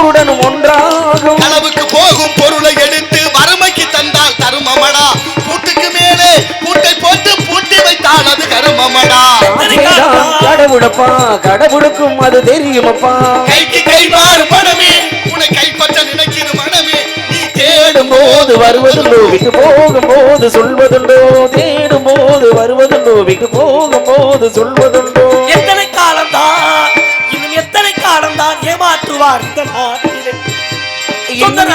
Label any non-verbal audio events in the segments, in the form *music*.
இருளுடனும் ஒன்றாகும். களவுக்கு போகும் பொருளை எடுத்து வறுமைக்கு தந்தால் தருமமடா. பூட்டுக்கு மேலே பூட்டை போட்டு பூட்டி வைத்தால் அது கருமமடா. ஆசைதான் கடவுளப்பா கடவுளுக்கும் அது தெரியுமப்பா. கைக்கு கை மாறும் மனமே உன்னை கைப்பற்ற நினைக்கிற மனமே நீ தேடும் போது வருவதுண்டோ விட்டு போகும் போது சொல்வதுண்டோ தேடும் போது வருவதுண்டோ விட்டு போகும் போது சொல்வதுண்டோ. ಅಂದ್ರ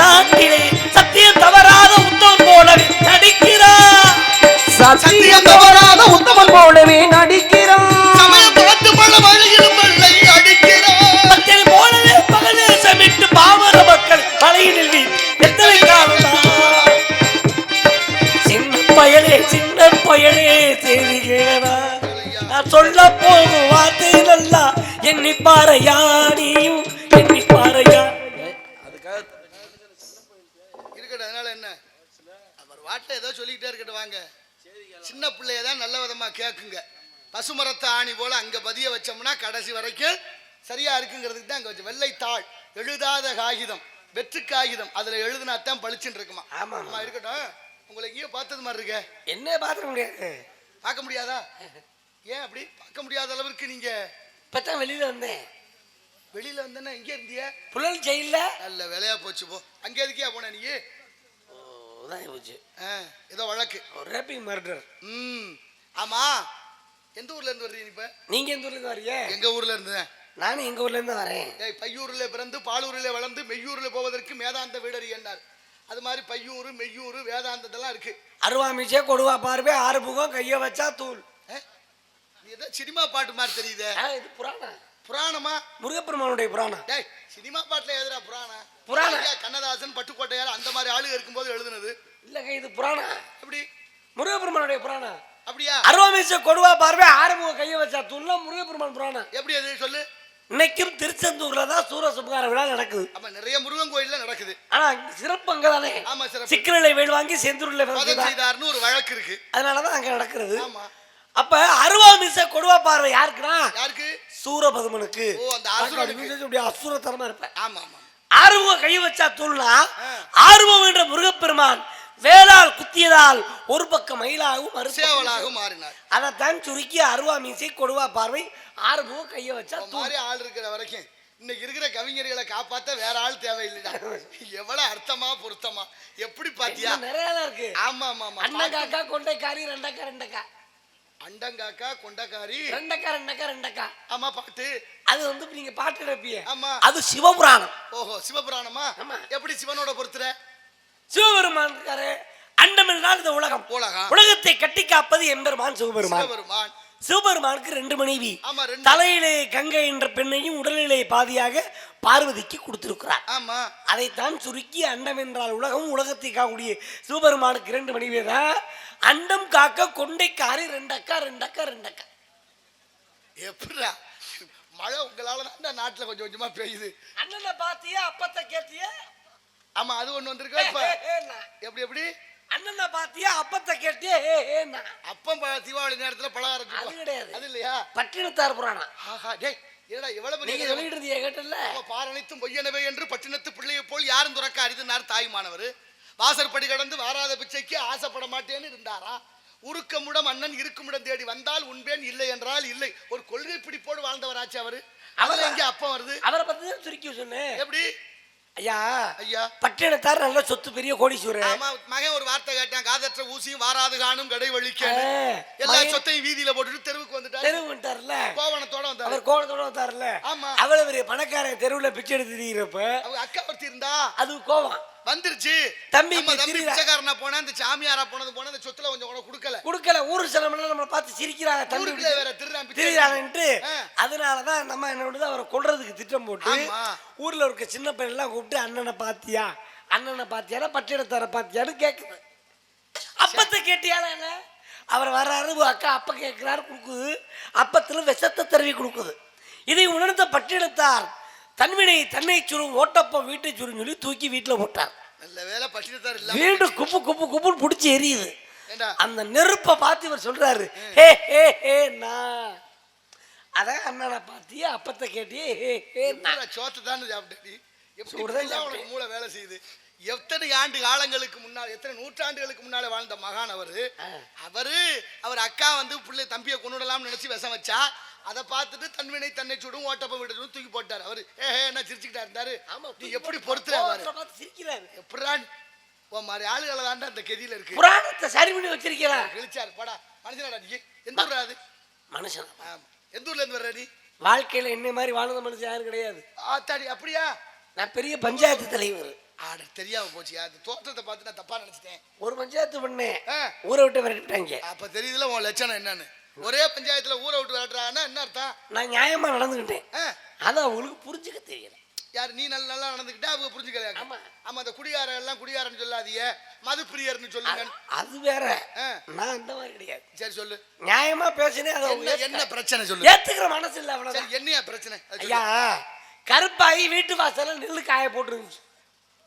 கேக்குங்க. பசுமரத்தை ஆணி போல அங்க பதிய வச்சோம்னா கடைசி வரைக்கும் சரியா இருக்குங்கிறதுக்கு தான் அங்க வச்சு வெள்ளை தாள் எழுதாத காகிதம் வெற்று காகிதம் அதுல எழுதுனா தான் பளிச்சுன்னு இருக்குமா? ஆமா. ஆமா இருக்கட்டும். உங்களை எங்கேயோ பார்த்தது மாதிரி இருக்க. என்ன பார்த்துக்க முடியாது. பார்க்க முடியாதா? ஏன் அப்படி? பார்க்க முடியாத அளவிற்கு நீங்க இப்பதான் வெளியில வந்தேன். வெளியில வந்தேன்னா எங்க இருந்திய? புழல் ஜெயில நல்ல வேலையா போச்சு போ. அங்க எதுக்கியா போன நீ? போச்சு. ஏதோ வழக்கு. ரேப்பிங் மர்டர் ம். ஆமா. எந்த ஊர்ல இருந்து வர்றீங்க இப்ப? நீங்க எந்த ஊர்ல இருந்து வரீங்க எங்க ஊர்ல இருந்து. நானும் எங்க ஊர்ல இருந்து வரேன். ஏய் பையூர்ல பிறந்து பாலூர்ல வளர்ந்து மெய்யூர்ல போவதற்கு மேதாந்த வீடறி என்னார் அது மாதிரி பையூர் மெய்யூர் வேதாந்தத்தெல்லாம் இருக்கு. அருவாமிச்சே கொடுவா பார்வை ஆறு புகம் கைய வச்சா தூள். நீ ஏதோ சினிமா பாட்டு மாதிரி தெரியுதே. இது புராணம். புராணமா? முருகப்பெருமானுடைய புராணம். டேய் சினிமா பாட்டுல எதுடா புராணம்? புராணம். கண்ணதாசன் பட்டுக்கோட்டையார் அந்த மாதிரி ஆளுங்க இருக்கும்போது எழுதுனது. இல்லங்க இது புராணம். எப்படி? முருகப்பெருமானுடைய புராணம். அப்படியா? அருவாமிச்ச கொடுவா பார்வை புகம் கைய வச்சா. தூள்ல முருகப்பெருமான் புராணம். எப்படி அது சொல்லு? இன்னைக்கும் திருச்செந்தூர்ல தான் சூரசம்ஹார விழா நடக்குது. அப்ப நிறைய முருகன் கோயில்ல நடக்குது. ஆனா சிறப்பு அங்க தானே ஆமா சிறப்பு. சிக்கலை வேல் வாங்கி செந்தூர்ல? செய்தார்னு ஒரு வழக்கு இருக்கு. அதனாலதான் அங்க நடக்கிறது. ஆமா. அப்ப அருவாமிச்ச கொடுவா பார்வை யாருக்குன்னா? யாருக்கு? சூரபதுமனுக்கு. ஓ, அந்த அசுரனுக்கு. அசுரத்தனமா இருப்பேன். ஆமா ஆமா. ஆர்வம் கை வச்சா தூள்னா. ஆர்வம் என்ற முருகப்பெருமான் வேளால் குத்தியதால் ஒரு பக்கம் மயிலாகவும் சேவலாக மாறினார். அதைத்தான் சுருக்கி அருவா மீசை கொடுவா பார்வை ஆர்வம் கைய வச்சா மாதிரி ஆள் இருக்கிற வரைக்கும் இன்னைக்கு இருக்கிற கவிஞர்களை காப்பாத்த வேற ஆள் தேவையில்லைடா. எவ்வளவு அர்த்தமா பொருத்தமா? எப்படி பாத்தியா? நிறைய இருக்கு. ஆமா ஆமா ஆமா அண்ணன் காக்கா கொண்டைக்காரி ரெண்டக்கா ரெண்டக்கா. அண்டங்காக்கா கொண்டக்காரி. ரெண்டக்கா ரெண்டக்கா ரெண்டக்கா. ஆமா பாட்டு. அது வந்து நீங்க பாட்டு நினைப்பீங்க ஆமா. அது சிவபுராணம். ஓஹோ சிவபுராணமா? ஆமா. எப்படி சிவனோட பொறுத்துற சிவபெருமான் இருக்காரு. அண்டம் என்றால் இந்த உலகம். உலகம். உலகத்தை கட்டி காப்பது எம்பெருமான் சிவபெருமான். சிவபெருமான். சிவபெருமானுக்கு ரெண்டு மனைவி. ரெண்டு. தலையிலே கங்கை என்ற பெண்ணையும் உடலிலே பாதியாக பார்வதிக்கு கொடுத்திருக்கிறார். ஆமா. அதைத்தான் சுருக்கி அண்டம் என்றால் உலகம் உலகத்தை காக்கக்கூடிய சிவபெருமானுக்கு இரண்டு மனைவி தான் அண்டம் காக்க கொண்டைக்காரி ரெண்டக்கா ரெண்டக்கா ரெண்டக்கா. எப்படிடா? மழை உங்களால தான் நாட்டுல கொஞ்சம் கொஞ்சமா பெய்யுது. அண்ணனை பாத்தியா அப்பத்தை கேட்டியா? ஆமா அது ஒண்ணு வந்திருக்கா இப்ப. எப்படி எப்படி? அண்ணனை பாத்தியா அப்பத்தை ஏன்னா. அப்பம் தீபாவளி நேரத்துல பலகாரம் சுடுவோம். கிடையாது. அது இல்லையா? பட்டினத்தார் புராணம். ஆஹா டேய் என்னடா எவ்வளவு பெரிய நீங்க கதை. சொல்லிட்டு இருந்தீங்க கேட்டல அவ பாரனைத்தும் பொய்யனவே என்று பட்டினத்து பிள்ளையை போல் யாரும் துறக்க அரிதுனார் தாய்மானவர். வாசற்படி கடந்து வாராத பிச்சைக்கு ஆசைப்பட மாட்டேன்னு இருந்தாரா? உருக்கமுடம் அண்ணன் இருக்குமிடம் தேடி வந்தால் உண்பேன் இல்லை என்றால் இல்லை. ஒரு கொள்கை பிடிப்போடு வாழ்ந்தவராச்சு அவரு. அதுல இங்க அப்பம் வருது? அவரை பத்தி சுருக்கி சொன்னேன். எப்படி? ஐயா ஐயா. பட்டினத்தார் நல்ல சொத்து பெரிய கோடீஸ்வரர். ஆமா மகன் ஒரு வார்த்தை கேட்டான் காதற்ற ஊசியும் வாராது காணும் கடை வலிக்க ஆ, எல்லா சொத்தையும் வீதியில போட்டுட்டு தெருவுக்கு வந்துட்டாரு. தெருவு வந்துட்டார்ல கோவணத்தோட வந்தாரு. அவர் கோலத்தோட வந்தார்ல ஆமா. அவ்வளவு பெரிய பணக்காரன் தெருவுல பிச்சை எடுத்து திரியிறப்ப அவங்க அக்கா ஒருத்தி இருந்தா. அது கோவம். வந்துருச்சு. தம்பி தம்பி. பிச்சைக்காரனா போனா இந்த சாமியாரா போனது போனா இந்த சொத்துல கொஞ்சம் கூட கொடுக்கல. கொடுக்கல. ஊரு சிலமெல்லாம் நம்மளை பார்த்து சிரிக்கிறாங்க தம்பி வேற ஆ. அதனாலதான் நம்ம என்ன பண்ணுது? அவரை கொல்றதுக்கு திட்டம் போட்டு. ஊர்ல இருக்க சின்ன பையன் எல்லாம் கூப்பிட்டு அண்ணனை பாத்தியா? அண்ணனை பாத்தியானா பட்டினத்தார பாத்தியான்னு கேக்குது. அப்பத்தை கேட்டியால என்ன? அவர் வர்றாரு அக்கா அப்ப கேட்கிறாரு கொடுக்குது. அப்பத்துல விஷத்தை தருவி கொடுக்குது. இதை உணர்ந்த பட்டினத்தார் தன்வினை தன்னை சுரும் ஓட்டப்பம் வீட்டை சுரும் சொல்லி தூக்கி வீட்டுல போட்டார் நல்ல வேலை இல்ல வீடு குப்பு குப்பு குப்புன்னு பிடிச்சி எரியுது. அந்த நெருப்பை பார்த்து இவர் சொல்றாரு ஹே ஹே ஹே நான் அதான் அண்ணனை பார்த்தியே அப்பத்தை கேட்டியே ஹே ஹே நான் சோத்து தானே சாப்பிட்ட நீ? எப்படி மூளை வேலை செய்யுது? எத்தனை ஆண்டு காலங்களுக்கு முன்னால் எத்தனை நூற்றாண்டுகளுக்கு முன்னால வாழ்ந்த மகான் அவரு? அவரு அவர் அக்கா வந்து பிள்ளை தம்பியை கொண்டுடலாம்னு நினைச்சு விஷம் வச்சா அதை பார்த்துட்டு தன்வினை தன்னை சுடும் ஓட்டப்ப விட தூக்கி போட்டார். அவரு ஏ என்ன சிரிச்சுக்கிட்டா இருந்தாரு? ஆமா நீ எப்படி பொறுத்துற பாரு கோவத்துல பார்த்து சிரிக்கிறாரு. எப்படிதான் உன் மாதிரி ஆளுகளை தாண்டா அந்த கதியில இருக்கு. புராணத்தை சரி பண்ணி வச்சிருக்கிறா கிழிச்சாரு. படா மனுஷனாடா நீ? எந்த ஊர்ரா அது? மனுஷன்? ஆமா. எந்த ஊர்ல இருந்து வர்ற நீ? வாழ்க்கையில என்ன மாதிரி வாழ்ந்த மனுஷன் யாரும் கிடையாது. ஆத்தாடி அப்படியா? நான் பெரிய பஞ்சாயத்து தலைவர். ஆட தெரியாம போச்சு. அந்த தோற்றத்தை பார்த்து நான் தப்பா நினைச்சிட்டேன். ஒரு பஞ்சாயத்து பண்ணேன். ஊரை விட்டு விரட்டிட்டாங்க. அப்ப தெரியுதுல உன் லட்சணம் என்னன்னு? ஒரே பஞ்சாயத்துல ஊரை விட்டு விரட்டுறாங்கன்னா என்ன அர்த்தம்? நான் நியாயமா நடந்துக்கிட்டேன் அது அவங்களுக்கு புரிஞ்சுக்க தெரியல. யார் நீ நல்ல நல்லா நடந்துக்கிட்டா அவங்க புரிஞ்சுக்கலையா? ஆமா. அந்த குடியார எல்லாம் குடியாரன்னு சொல்லாதீங்க. மது பிரியர்னு சொல்லுங்க. அது வேற. நான் அந்த மாதிரி கிடையாது. சரி சொல்லு. நியாயமா பேசினேன் அதை என்ன பிரச்சனை சொல்லு? ஏத்துக்கிற மனசு இல்ல அவ்வளவுதான். சரி என்னையா பிரச்சனை. ஐயா கருப்பாயி வீட்டு வாசல்ல நெல்லு காய போட்டுருந்துச்சு.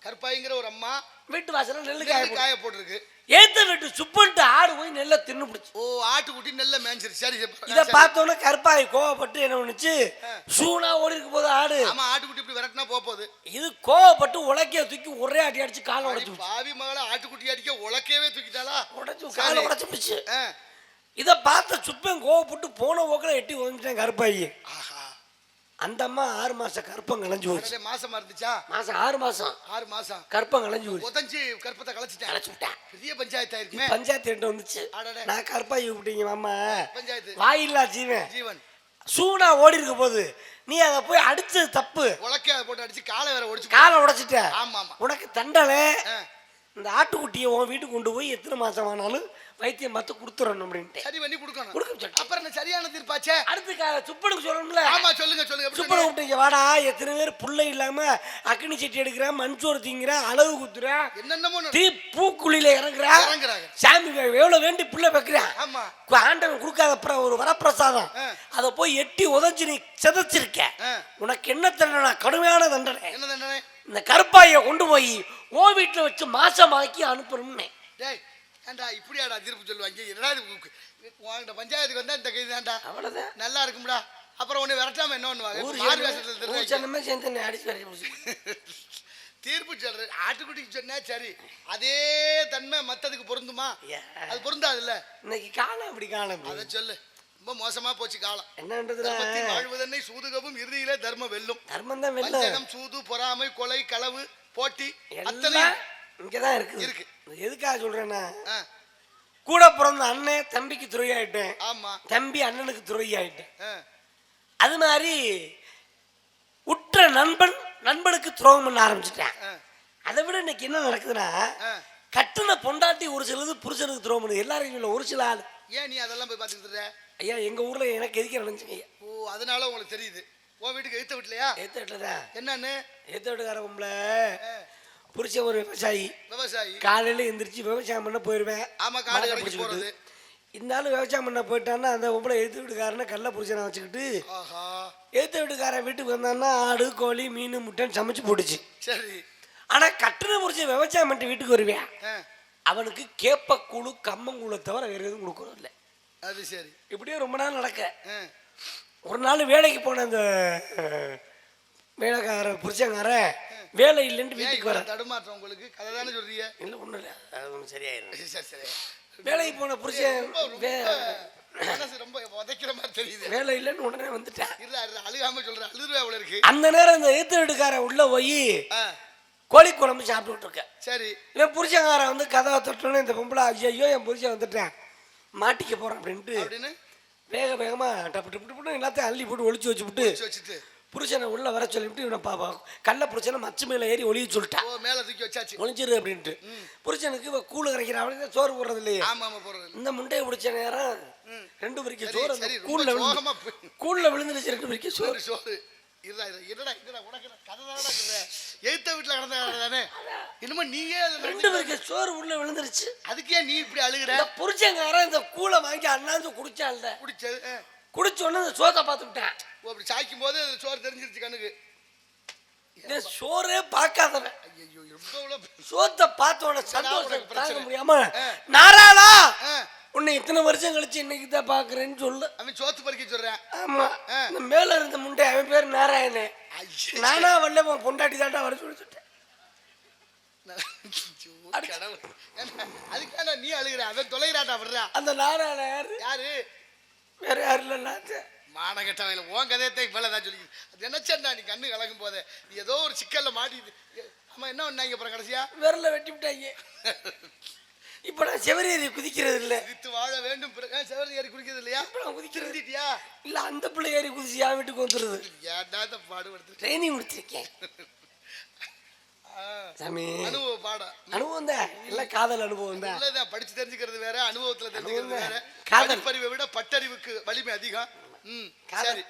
கருப்பாய்ங்கிற ஒரு அம்மா வீட்டு வாசல்ல நெல்லு காய காய போட்டிருக்கு. ஏத்த வீட்டு சுப்பன்ட்டு ஆடு போய் நெல்லை தின்னு பிடிச்சு. ஓ ஆட்டுக்குட்டி நெல்ல மேய்ஞ்சிரு. சரி. இத. பார்த்தோன்னே கருப்பாயி கோவப்பட்டு என்ன பண்ணுச்சு? சூனா ஓடி இருக்க போது ஆடு. ஆமா ஆட்டுக்குட்டி இப்படி விரட்டினா போக போகுது. இது கோவப்பட்டு உலக்கைய தூக்கி ஒரே அடி அடிச்சு காலை உடைச்சு பாவி மகள ஆட்டுக்குட்டி அடிக்க உலக்கவே தூக்கிட்டாளா? உடைச்சு. காலை உடைச்சு பிடிச்சு ஆ. இத பார்த்த சுப்பன் கோவப்பட்டு போன போக்கில் எட்டி வந்துட்டேன் கருப்பாயி. அந்த அம்மா ஆறு மாசம் கருப்பம் களைஞ்சு போச்சு. மாசமா இருந்துச்சா? மாசம் ஆறு மாசம். ஆறு மாசம். கருப்பம் களைஞ்சு போச்சு. உதஞ்சு கற்பத்தை களைச்சிட்டேன். களைச்சு விட்டேன் பெரிய பஞ்சாயத்து ஆயிருக்குமே பஞ்சாயத்து என்கிட்ட வந்துச்சு. நான் கருப்பாயி விட்டீங்க மாமா. பஞ்சாயத்து. வாயில்லா ஜீவன். ஜீவன். சூனா ஓடி இருக்க போது நீ அதை போய் அடிச்சது தப்பு. உலக்க போட்டு அடிச்சு காலை வேற ஒடிச்சு காலை உடைச்சிட்ட ஆமா ஆமா. உனக்கு தண்டனை. இந்த ஆட்டுக்குட்டியை உன் வீட்டுக்கு கொண்டு போய் எத்தனை மாசம் ஆனாலும் வைத்தியம் பார்த்து கொடுத்துடணும் அப்படின்ட்டு. சரி பண்ணி கொடுக்கணும். கொடுக்க சொல்லிட்டேன். அப்புறம் என்ன சரியான தீர்ப்பாச்சே? அடுத்து க- சுப்பனுக்கு சொல்லணும்ல. ஆமா சொல்லுங்க சொல்லுங்க. சுப்பனை? விட்டீங்க வாடா எத்தனை பேர் புள்ள இல்லாம அக்னி சட்டி எடுக்கிறேன் மண்சோறு திங்கிறேன் அளவு குத்துறேன் என்னென்னமோ நட- தீ பூக்குழியில இறங்குறேன் இறங்குறாங்க. சாமி எவ்வளவு வேண்டி புள்ள வைக்கிறேன் ஆமா. ஆண்டவன் கொடுக்காத பிற- ஒரு வரப்பிரசாதம். ஆ. அதை போய் எட்டி உதஞ்சு நீ சிதைச்சிருக்க. ஆ. உனக்கு என்ன தண்டனை? கடுமையான தண்டனை. என்ன தண்டனை? இந்த கருப்பாயை கொண்டு போய் ஓ வீட்டுல வச்சு மாசமாக்கி அனுப்பணும்னு. டேய் ஏன்டா இப்படியாடா தீர்ப்பு சொல்லுவாங்க? என்னடா இது உன்கிட்ட பஞ்சாயத்துக்கு வந்தா இந்த கைது தான்டா. அவ்வளவுதான். நல்லா இருக்கும்டா. அப்புறம் உன்னை விரட்டாம என்ன பண்ணுவாங்க? *laughs* தீர்ப்பு சொல்றேன் ஆட்டுக்குட்டிக்கு சொன்னா சரி அதே தன்மை மத்ததுக்கு பொருந்துமா. அது பொருந்தாதுல்ல. இன்னைக்கு காலம் அப்படி காலம் அதை சொல்லு. ரொம்ப மோசமா போச்சு காலம். தர்மத்தில் வாழ்வதென்னை சூதுகவும் இறுதியிலே தர்ம வெல்லும். தர்மம் தான் வெல்ல வஞ்சகம் சூது பொறாமை கொலை களவு போட்டி அத்தனை எல்லாம் இங்கதான் இருக்குது. இருக்கு. எதுக்காக சொல்றேன்னா ஆ, கூட பிறந்த அண்ணன் தம்பிக்கு துறை ஆயிட்டேன் ஆமா. தம்பி அண்ணனுக்கு துறை ஆயிட்டேன் அது மாதிரி உற்ற நண்பன் நண்பனுக்கு துரோகம் பண்ண ஆரம்பிச்சிட்டேன். அதை விட இன்னைக்கு என்ன நடக்குதுன்னா. கட்டுன பொண்டாட்டி ஒரு சிலது புருஷனுக்கு துரோகம் பண்ணுது. எல்லாரும் இல்லை ஒரு சில ஆள். ஏன் நீ அதெல்லாம் போய் பார்த்துக்கிட்டு? ஐயா எங்க ஊர்ல எனக்கு எதுக்க ஐயா. ஓ அதனால உங்களுக்கு தெரியுது. உன் வீட்டுக்கு எழுத்த வீட்லையா ஏத்த வீட்டுலதான் என்னன்னு? ஏத்த வீட்டுக்கார பொம்பளை. புருஷன் ஒரு விவசாயி. விவசாயி. காலையில எந்திரிச்சு விவசாயம் பண்ண போயிருவேன். ஆமா, காடு கடைக்கு. போறது. இந்த ஆளு விவசாயம் பண்ண போயிட்டான்னா அந்த பொம்பளை எழுத்து வீட்டுக்காரனை கள்ள புருஷனை வச்சுக்கிட்டு எழுத்து வீட்டுக்காரன் வீட்டுக்கு வந்தான்னா ஆடு கோழி மீன் முட்டைன்னு சமைச்சு போட்டுச்சு. சரி. ஆனா கட்டுன புருஷன் விவசாயம் பண்ணிட்டு வீட்டுக்கு வருவேன். அவனுக்கு கேப்பக்கூழு கம்மங்கூழை தவிர வேற எதுவும் கொடுக்கறது இல்லை. அது சரி. இப்படியே ரொம்ப நாள் நடக்க. ஒரு நாள் வேலைக்கு போன அந்த அஹ், வேலைக்கார புருஷங்காரன் வேலை இல்லைன்னு வீட்டுக்கு வர தடுமாற்றம் உங்களுக்கு? கதை தானே சொல்றீங்க. இல்லை ஒன்றும் இல்லை. அது ஒன்றும் சரியாயிரும். சரி சரி வேலைக்கு போன புருஷன் ரொம்ப உதைக்கிற மாதிரி தெரியுது. வேலை இல்லைன்னு உடனே வந்துட்டேன். இல்ல இல்ல, அழுகாம சொல்றேன் அழுதுருவா அவ்வளவு இருக்கு. அந்த நேரம் இந்த எழுத்து வீட்டுக்காரன் உள்ள போய் கோழி குழம்பு சாப்பிட்டுட்டு இருக்கேன் சரி. புருஷங்காரன் வந்து கதவை தொட்டோன்னே இந்த பொம்பளை ஐயோ என் புருஷன் வந்துட்டேன். மாட்டிக்க போறேன் அப்படின்ட்டு வேக வேகமா டப்பு டப்பு டப்புன்னு எல்லாத்தையும் அள்ளி போட்டு ஒளிச்சு வச்சுப்புட்டு வச்சு வச்சுட்டு. புருஷனை உள்ள வர சொல்லிவிட்டு இவனை பாப்பா கள்ள புருஷனை மச்சு மேல ஏறி ஒளிய சொல்லிட்டான் ஓ மேல தூக்கி வச்சாச்சு. ஒளிஞ்சிரு அப்படின்ட்டு. புருஷனுக்கு இவ கூழு கரைக்கிற அவனுக்கு சோறு போடுறது இல்லையே? இந்த முட்டையை பிடிச்ச நேரம் ரெண்டு சரி, சோறு அந்த கூழ்ல விழுந்து கூழ்ல விழுந்துருச்சு ரெண்டு வரைக்கும் சோறு. சோறு. இருடா இரு என்னடா என்னடா உனக்கு கதை தானடா கதை எழுத்த வீட்டுல கிடந்த கதை தானே? என்னமோ நீயே ரெண்டு வரைக்கும் சோறு உள்ள விழுந்துருச்சு. அதுக்கே நீ இப்படி அழுகுற? இந்த புருஷங்காரன் இந்த கூளை வாங்கி அண்ணாந்து குடிச்சான்ல. குடிச்சது ஆ. குடிச்ச உடனே இந்த சோத்தை பார்த்துக்கிட்டேன். அப்படி சாய்க்கும் போது சோறு தெரிஞ்சிருச்சு கண்ணுக்கு. சோறே பார்க்காதவன். சோத்தை பார்த்த உடனே சந்தோஷம் தாங்க. முடியாம. நாராளா உன்னை இத்தனை வருஷம் கழிச்சு இன்னைக்கு தான் பாக்குறேன்னு சொல்லு. அவன் சோத்து பறிக்க சொல்றேன். ஆமா. மேல இருந்த முண்டை அவன் பேர் நாராயணன். நானா வரல உன் பொண்டாட்டி தாண்டா வர சொல்லிட்டேன். கடவுள். ஏண்டா, அதுக்காண்டா நீ அழுகுற? அவன் தொலைகிறாட்டா விடுறா. அந்த நாராயண யாரு? யாரு? வேற யாரும் இல்லை நான் மான கெட்டவங்கள உன் கதையத்தை இவ்வளவுதான் சொல்லி. அது நினைச்சேன்டா நீ கண்ணு கலக்கும் போதே நீ ஏதோ ஒரு சிக்கல்ல மாட்டிது ஆமா என்ன பண்ணாங்க அப்புறம் கடைசியா? விரல வெட்டி விட்டாங்க இப்போ நான் செவரேறி குதிக்கிறது இல்லை. வித்து வாழ வேண்டும். செவரு ஏறி குடிக்கிறது இல்லையா? இப்போ நான் குதிக்கிறது. இல்லை அந்த பிள்ளை ஏறி குதிச்சு என் வீட்டுக்கு வந்துடுது ஏன்டா இந்த பாடுபடுத்து ட்ரைனிங் முடிச்சிருக்கேன். ஆ, சாமி. அனுபவ பாடம் அனுபவம் தான். எல்லாம் காதல் அனுபவம் தான். படிச்சு தெரிஞ்சுக்கிறது வேற அனுபவத்துல தெரிஞ்சுக்கிறது வேற. காதல். படிப்பறிவை விட பட்டறிவுக்கு வலிமை அதிகம். ம் சரி.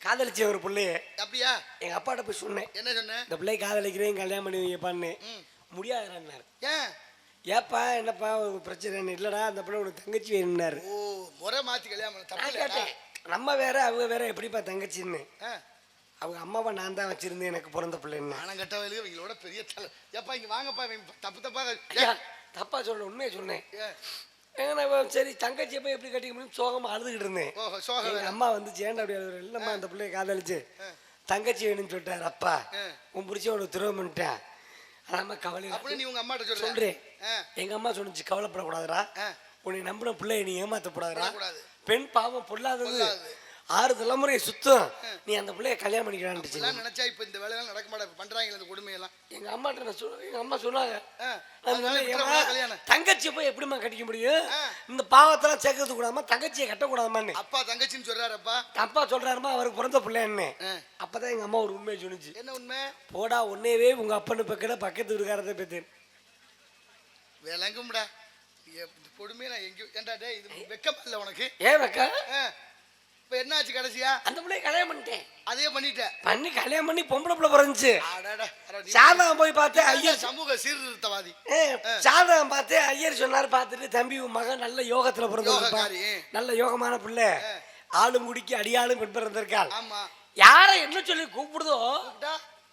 காதலிச்ச ஒரு பிள்ளைய அப்படியா? எங்க அப்பாட்ட போய் சொன்னேன். என்ன சொன்ன? இந்த பிள்ளை காதலிக்கிறேன் கல்யாணம் பண்ணி வைப்பான்னு ம். முடியாதுறாரு ஏன்? ஏப்பா என்னப்பா ஒரு பிரச்சனை இல்லடா அந்த பிள்ளை உனக்கு தங்கச்சி வேணும்னாரு. ஓ முறை மாத்தி கல்யாணம் நம்ம வேற அவங்க வேற எப்படிப்பா தங்கச்சின்னு? அவங்க அம்மாவை நான் தான் வச்சிருந்தேன் எனக்கு பிறந்த பிள்ளைன்னு. மானம் கட்டவங்களுக்கு இவங்களோட பெரிய தலை. ஏப்பா இங்க வாங்கப்பா தப்பு தப்பா ஐயா தப்பா சொல்ல உண்மையை சொன்னேன். நான் சரி தங்கச்சியை போய் எப்படி கட்டிக்க முடியும்? சோகமா அழுதுகிட்டு இருந்தேன். ஓஹோ சோகம் எங்க வேற. அம்மா வந்து சேண்டா அப்படி அழுகுற? இல்லம்மா அந்த பிள்ளைய காதலிச்சு. தங்கச்சி வேணும்னு சொல்லிட்டாரு அப்பா. உன் பிடிச்ச உனக்கு துரோகம் பண்ணிட்டேன். அதாம கவலை அப்படின்னு நீ உங்க அம்மாட்ட சொல்ற சொல்றேன். எங்க அம்மா சொன்னுச்சு கவலைப்படக்கூடாதுடா. உன்னை நம்பின பிள்ளைய நீ ஏமாத்தக்கூடாதுடா. கூடாது பெண் பாவம் பொல்லாதது. ஆறு தலைமுறை சுத்தம். நீ அந்த பிள்ளைய கல்யாணம் பண்ணிக்கிறான்ட்டு இதெல்லாம் நினைச்சா இப்ப இந்த வேலையெல்லாம் நடக்க மாட்டா பண்றாங்க இந்த கொடுமையெல்லாம். எங்க அம்மாட்ட நான் சொல்ல எங்க அம்மா சொன்னாங்க. தங்கச்சியை போய் எப்படிம்மா கட்டிக்க முடியும். இந்த பாவத்தெல்லாம் சேர்க்கறது கூடாமா தங்கச்சியை கட்டக்கூடாதான்னு அப்பா தங்கச்சின்னு சொல்றாருப்பா. அப்பா சொல்றாருமா அவருக்கு பிறந்த பிள்ளைன்னு. அப்பதான் எங்க அம்மா ஒரு உண்மையை சொன்னுச்சு. என்ன உண்மை? போடா உன்னையவே உங்க அப்பனு பக்கத்துல பக்கத்து வீட்டுக்காரத்தை பெத்தேன். விளங்கும்டா. கொடுமையை நான் எங்கேயும் ஏன்டா டேய் இது வெக்கமா இல்லை உனக்கு? ஏன் வைக்கா? ஆ, இப்ப என்னாச்சு கடைசியா? அந்த பிள்ளைய கல்யாணம் பண்ணிட்டேன். அதே பண்ணிட்ட. பண்ணி கல்யாணம் பண்ணி பொம்பளை பிள்ளை பிறந்துச்சு. சாதகம் போய் பார்த்தேன். ஐயர் சமூக சீர்திருத்தவாதி. சாதகம் பார்த்தேன். ஐயர் சொன்னார் பார்த்துட்டு தம்பி உன் மகன் நல்ல யோகத்துல பிறந்திருப்பா யோகக்காரி. நல்ல யோகமான பிள்ளை. ஆளும் குடிக்கு அடியாளும் பெண் பிறந்திருக்காள். ஆமா. யாரை என்ன சொல்லி கூப்பிடுதோ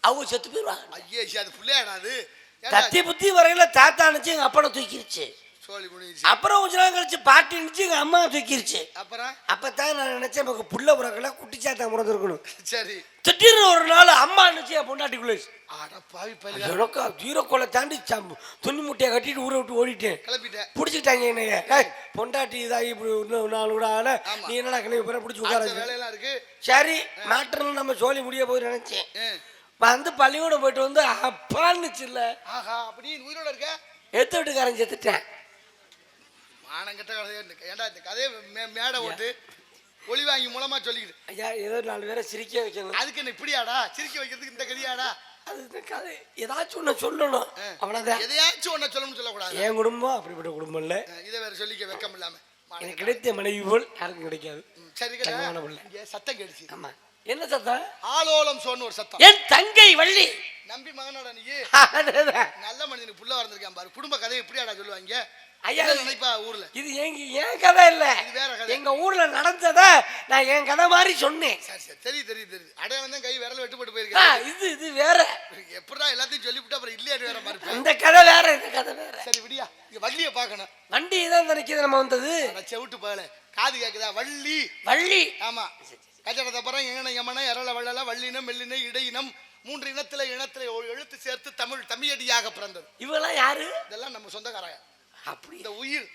அவங்க செத்து போயிடுவாங்க ஐயே அது பிள்ளையாடா அது. ஏன்டா, தத்தி புத்தி வரையில தாத்தா அனுச்சு எங்க அப்பனை தூக்கிருச்சு. சோழி அப்புறம் கொஞ்ச நாள் கழிச்சு பாட்டி இருந்துச்சு எங்க அம்மா தூக்கிருச்சு. அப்புறம்? அப்பதான் நான் நினைச்சேன் நமக்கு புள்ள பிறக்கல குட்டி சாத்தா முறந்திருக்கணும் சரி. திடீர்னு ஒரு நாள் அம்மா அனுச்சு என் பொண்டாட்டிக்குள்ள எனக்கு ஜீரோக்கோலை தாண்டி சம்- துணி முட்டையை கட்டிட்டு ஊரை விட்டு ஓடிட்டேன். கிளப்பிட்டேன் பிடிச்சிக்கிட்டாங்க என்னைய. பொண்டாட்டி இதாகி இப்படி இன்னும் நாலு கூட ஆகல. நீ என்னடா கிளம்பி போற? பிடிச்சி உட்கார சரி மேட்டர்னு நம்ம சோழி முடிய போய் நினைச்சேன். வந்து பள்ளிக்கூடம் போயிட்டு வந்து அப்பான்னுச்சுல்ல ஆஹா அப்படி நீ உயிரோட இருக்க? எத்து வீட்டுக்காரன் செத்துட்டேன். மானங்கட்ட கதையா. ஏன்டா இந்த கதையை மே- மேடை ஓட்டு ஒளி வாங்கி மூலமா சொல்லிக்கிட்டு. ஐயா ஏதோ நாலு பேரை சிரிக்க வைக்கணும். அதுக்கு என்ன இப்படியாடா? சிரிக்க வைக்கிறதுக்கு இந்த கதையாடா? அது கதை. ஏதாச்சும் ஒன்று சொல்லணும். அவ்வளோதான் எதையாச்சும் ஒன்ன சொல்லணும்னு சொல்லக்கூடாது. என் குடும்பம் அப்படிப்பட்ட குடும்பம் இல்லை. இதை வேற சொல்லிக்க வெக்கம் இல்லாம. மானம் எனக்கு கிடைத்த மனைவி போல் யாருக்கும் கிடைக்காது. சரி. இங்க சத்தம் கேடுச்சு ஆமா. என்ன சத்தம்? ஆலோலம் சோன்னு ஒரு சத்தம். என் தங்கை வள்ளி. நம்பி மகனோட நீ. நல்ல மனிதனுக்கு புள்ள வந்திருக்கான் பாரு. குடும்ப கதையை இப்படியாடா சொல்லுவாங்க? ஐயா, நினைப்பா ஊர்ல? இது எங்க என் கதை இல்ல. இது வேற கதை. எங்க ஊர்ல நடந்தத நான் என் கதை மாதிரி சொன்னேன். சரி சரி. தெரியுது தெரியுது தெரியுது. அடையாளம் தான் கை விரல் வெட்டுப்பட்டு போயிருக்கேன். இது இது வேற. எப்படா எல்லாத்தையும் சொல்லிவிட்டு அப்புறம் இல்லையாட்டு வேற மாதிரி அந்த கதை வேற இந்த கதை வேற. சரி விடியா. இங்க வள்ளிய பார்க்கணும். வண்டி தான் நினைக்கிறது நம்ம வந்தது. செவிட்டு போகல. காது கேக்குதா? வள்ளி. வள்ளி. ஆமா. கச்சடத்தை அப்புறம் எங்கன யமன எரள வள்ளல வள்ளினம் மெல்லின இடையினம். மூன்று இனத்துல இனத்துல எழுத்து சேர்த்து தமிழ் தமிழடியாக பிறந்தது. இவெல்லாம் யாரு? இதெல்லாம் நம்ம சொந்தக்காரங்க. அப்படி இந்த உயிர்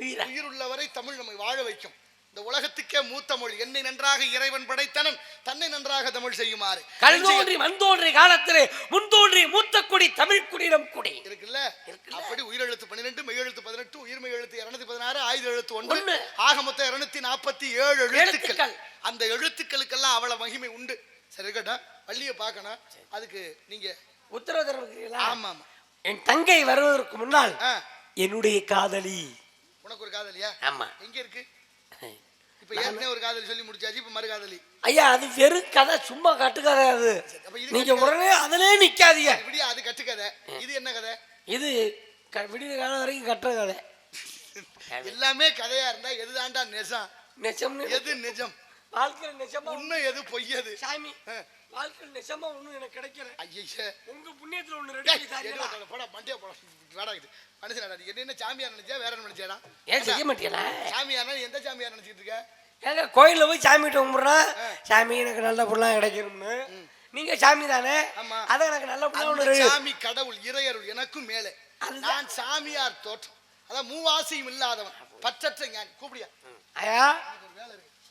உயிரா? உயிர் உள்ளவரை தமிழ் நம்மை வாழ வைக்கும். இந்த உலகத்துக்கே மூத்த மொழி. என்னை நன்றாக இறைவன் படைத்தனன் தன்னை நன்றாக தமிழ் செய்யுமாறு. கல் தோன்றி மண் தோன்றி காலத்திலே முன் தோன்றி மூத்த குடி தமிழ் குடியிடம் குடி. இருக்குல்ல. அப்படி உயிரெழுத்து பன்னிரெண்டு மெய்யெழுத்து பதினெட்டு உயிர்மெய் எழுத்து இருநூத்தி பதினாறு ஆயுத எழுத்து ஒன்று. ஆக மொத்தம் இருநூத்தி நாற்பத்தி ஏழு எழுத்துக்கள். அந்த எழுத்துக்களுக்கெல்லாம் அவ்வளவு மகிமை உண்டு. சரி இருக்கட்டும். வள்ளியை பார்க்கணும். அதுக்கு நீங்க உத்தரவு தருவீங்களா ஆமா ஆமா என் தங்கை வருவதற்கு முன்னால் என்னுடைய காதலி. உனக்கு ஒரு காதலியா? ஆமா. எங்க இருக்கு? இப்ப ஏற்கனவே ஒரு காதலி சொல்லி முடிச்சாச்சு இப்ப மறு காதலி ஐயா அது வெறும் கதை சும்மா கட்டுக்கதை அது. அப்ப இது நீங்க உடனே அதிலே நிக்காதீங்க. இப்படியா அது கட்டுக்கதை. இது என்ன கதை? இது விடிய காலம் வரைக்கும் கட்டுற கதை. எல்லாமே கதையா இருந்தா எதுதான்டா நிஜம் நிஜம்னு எது நிஜம் வாழ்க்கையில் நிஜமா உண்மை எது? பொய்யது. சாமி. வாழ்க்கையில் நிஜமா ஒண்ணும் எனக்கு கிடைக்கல. ஐயே உங்க புண்ணியத்துல ஒண்ணு ரெடி போடா, மண்டையை போடா. வாடா இது. மனுஷனாடா நீ. என்ன சாமியார் நினைச்சியா, வேற என்ன நினைச்சியாடா? ஏன் செய்ய மாட்டீங்களா சாமியார்னா எந்த சாமியார் நினைச்சிட்டு இருக்க? ஏங்க கோயில்ல போய் சாமி கும்பிட்றான் சாமி எனக்கு நல்ல பொருளாக கிடைக்கணும்னு. நீங்க சாமி தானே? ஆமா. அதான் எனக்கு நல்ல ஒன்று சாமி கடவுள் இறையருள் எனக்கும் மேலே. நான் சாமியார் தோற்றம். அதான் மூவாசியும் இல்லாதவன். பற்றற்ற ஞானி. கூப்பிடியா? ஐயா? வேலை இருக்கு.